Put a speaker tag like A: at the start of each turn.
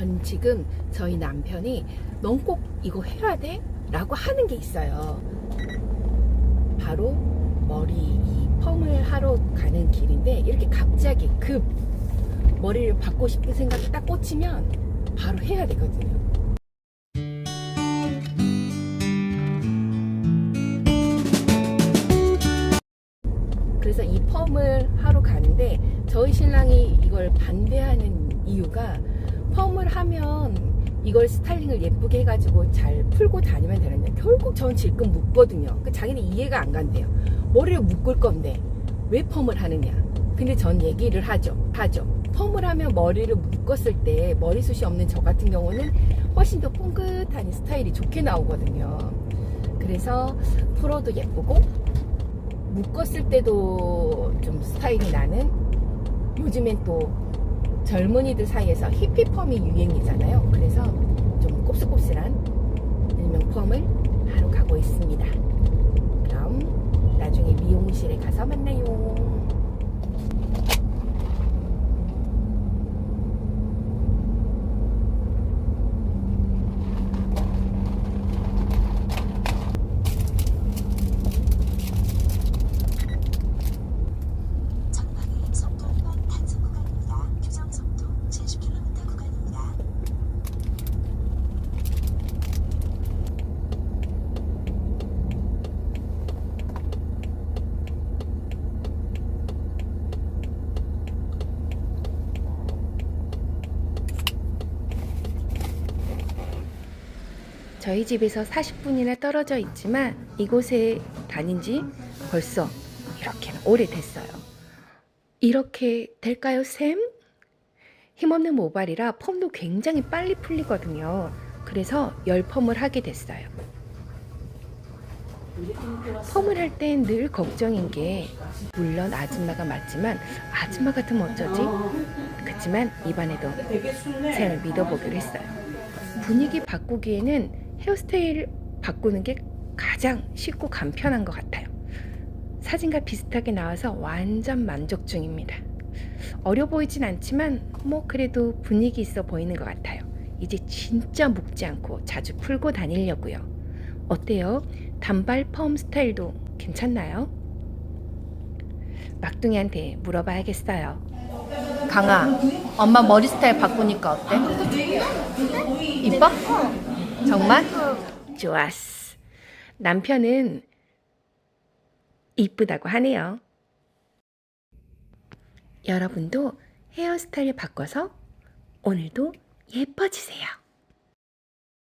A: 전 지금 저희 남편이 넌 꼭 이거 해야 돼? 라고 하는 게 있어요. 바로 머리 이 펌을 하러 가는 길인데 이렇게 갑자기 급 머리를 받고 싶은 생각이 딱 꽂히면 바로 해야 되거든요. 그래서 이 펌을 하러 가는데 저희 신랑이 이걸 반대하는 이유가 펌을 하면 이걸 스타일링을 예쁘게 해가지고 잘 풀고 다니면 되는데 결국 전 질끈 묶거든요. 그 자기는 이해가 안 간대요. 머리를 묶을 건데 왜 펌을 하느냐. 근데 전 얘기를 하죠. 하죠. 펌을 하면 머리를 묶었을 때 머리숱이 없는 저 같은 경우는 훨씬 더 뽕긋하니 스타일이 좋게 나오거든요. 그래서 풀어도 예쁘고 묶었을 때도 좀 스타일이 나는 요즘엔 또 젊은이들 사이에서 히피펌이 유행이잖아요. 그래서 좀 곱슬곱슬한 일명 펌을 하러 가고 있습니다. 그럼 나중에 미용실에 가서 만나요.
B: 전방에 속도 위반 단속 구간입니다. 규정 속도 70km 구간입니다.
A: 저희 집에서 40분이나 떨어져 있지만 이곳에 다닌 지 벌써 이렇게는 오래됐어요. 이렇게 될까요, 쌤? 힘없는 모발이라 펌도 굉장히 빨리 풀리거든요. 그래서 열 펌을 하게 됐어요. 펌을 할 땐 늘 걱정인 게 물론 아줌마가 맞지만 아줌마 같으면 어쩌지? 그렇지만 이번에도 쌤을 믿어보기로 했어요. 분위기 바꾸기에는 헤어스타일 바꾸는 게 가장 쉽고 간편한 것 같아요. 사진과 비슷하게 나와서 완전 만족 중입니다. 어려 보이진 않지만 뭐 그래도 분위기 있어 보이는 것 같아요. 이제 진짜 묶지 않고 자주 풀고 다니려고요. 어때요? 단발 펌 스타일도 괜찮나요? 막둥이한테 물어봐야겠어요. 강아, 엄마 머리 스타일 바꾸니까 어때? 이뻐? 정말? 좋았어. 남편은 이쁘다고 하네요. 여러분도 헤어스타일 바꿔서 오늘도 예뻐지세요.